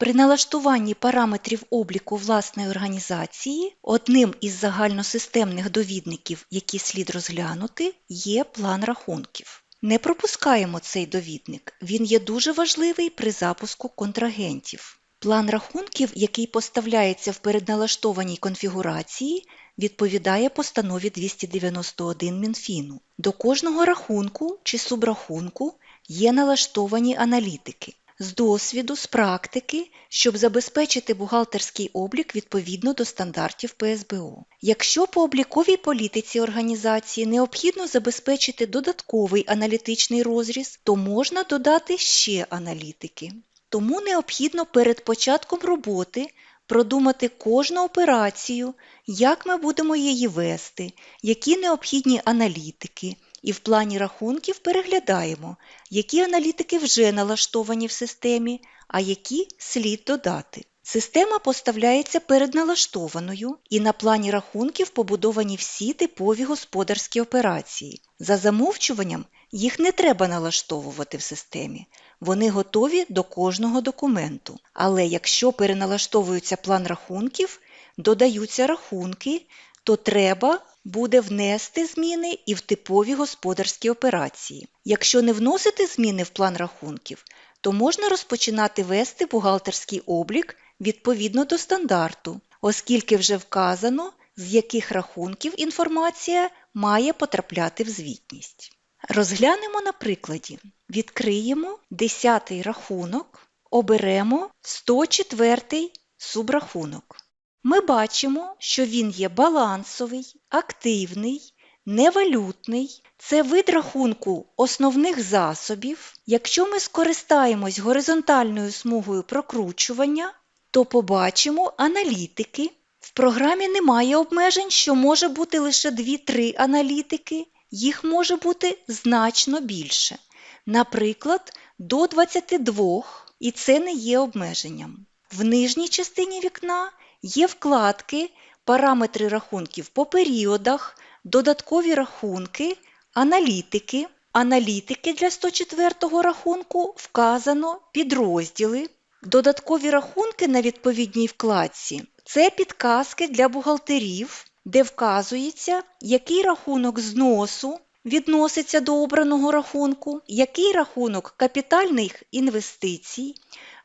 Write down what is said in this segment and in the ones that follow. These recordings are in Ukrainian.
При налаштуванні параметрів обліку власної організації одним із загальносистемних довідників, які слід розглянути, є план рахунків. Не пропускаємо цей довідник, він є дуже важливий при запуску контрагентів. План рахунків, який поставляється в передналаштованій конфігурації, відповідає постанові 291 Мінфіну. До кожного рахунку чи субрахунку є налаштовані аналітики з досвіду, з практики, щоб забезпечити бухгалтерський облік відповідно до стандартів ПСБО. Якщо по обліковій політиці організації необхідно забезпечити додатковий аналітичний розріз, то можна додати ще аналітики. Тому необхідно перед початком роботи продумати кожну операцію, як ми будемо її вести, які необхідні аналітики, і в плані рахунків переглядаємо, які аналітики вже налаштовані в системі, а які слід додати. Система поставляється передналаштованою, і на плані рахунків побудовані всі типові господарські операції. За замовчуванням їх не треба налаштовувати в системі. Вони готові до кожного документу. Але якщо переналаштовується план рахунків, додаються рахунки, то треба буде внести зміни і в типові господарські операції. Якщо не вносити зміни в план рахунків, то можна розпочинати вести бухгалтерський облік відповідно до стандарту, оскільки вже вказано, з яких рахунків інформація має потрапляти в звітність. Розглянемо на прикладі. Відкриємо 10 рахунок, оберемо 104 субрахунок. Ми бачимо, що він є балансовий, активний, невалютний. Це вид рахунку основних засобів. Якщо ми скористаємось горизонтальною смугою прокручування, то побачимо аналітики. В програмі немає обмежень, що може бути лише 2-3 аналітики, їх може бути значно більше. Наприклад, до 22, і це не є обмеженням. В нижній частині вікна є вкладки, параметри рахунків по періодах, додаткові рахунки, аналітики. Аналітики для 104 рахунку вказано підрозділи. Додаткові рахунки на відповідній вкладці це підказки для бухгалтерів, де вказується, який рахунок зносу відноситься до обраного рахунку, який рахунок капітальних інвестицій,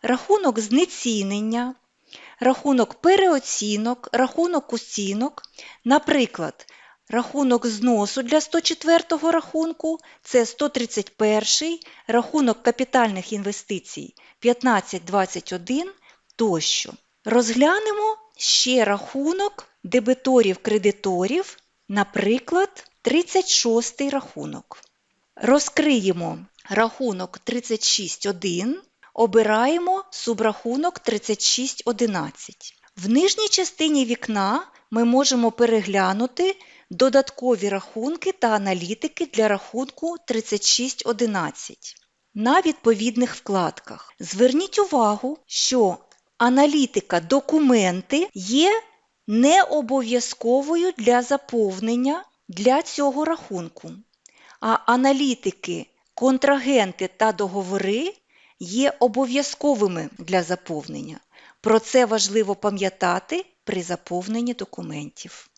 рахунок знецінення, рахунок переоцінок, рахунок оцінок. Наприклад, рахунок зносу для 104 рахунку це 131, рахунок капітальних інвестицій 1521 тощо. Розглянемо ще рахунок дебиторів-кредиторів, наприклад, 36 рахунок. Розкриємо рахунок 36.1, обираємо субрахунок 36.11. В нижній частині вікна ми можемо переглянути додаткові рахунки та аналітики для рахунку 36.11 на відповідних вкладках. Зверніть увагу, що аналітика документи є не обов'язковою для заповнення для цього рахунку, а аналітики, контрагенти та договори є обов'язковими для заповнення. Про це важливо пам'ятати при заповненні документів.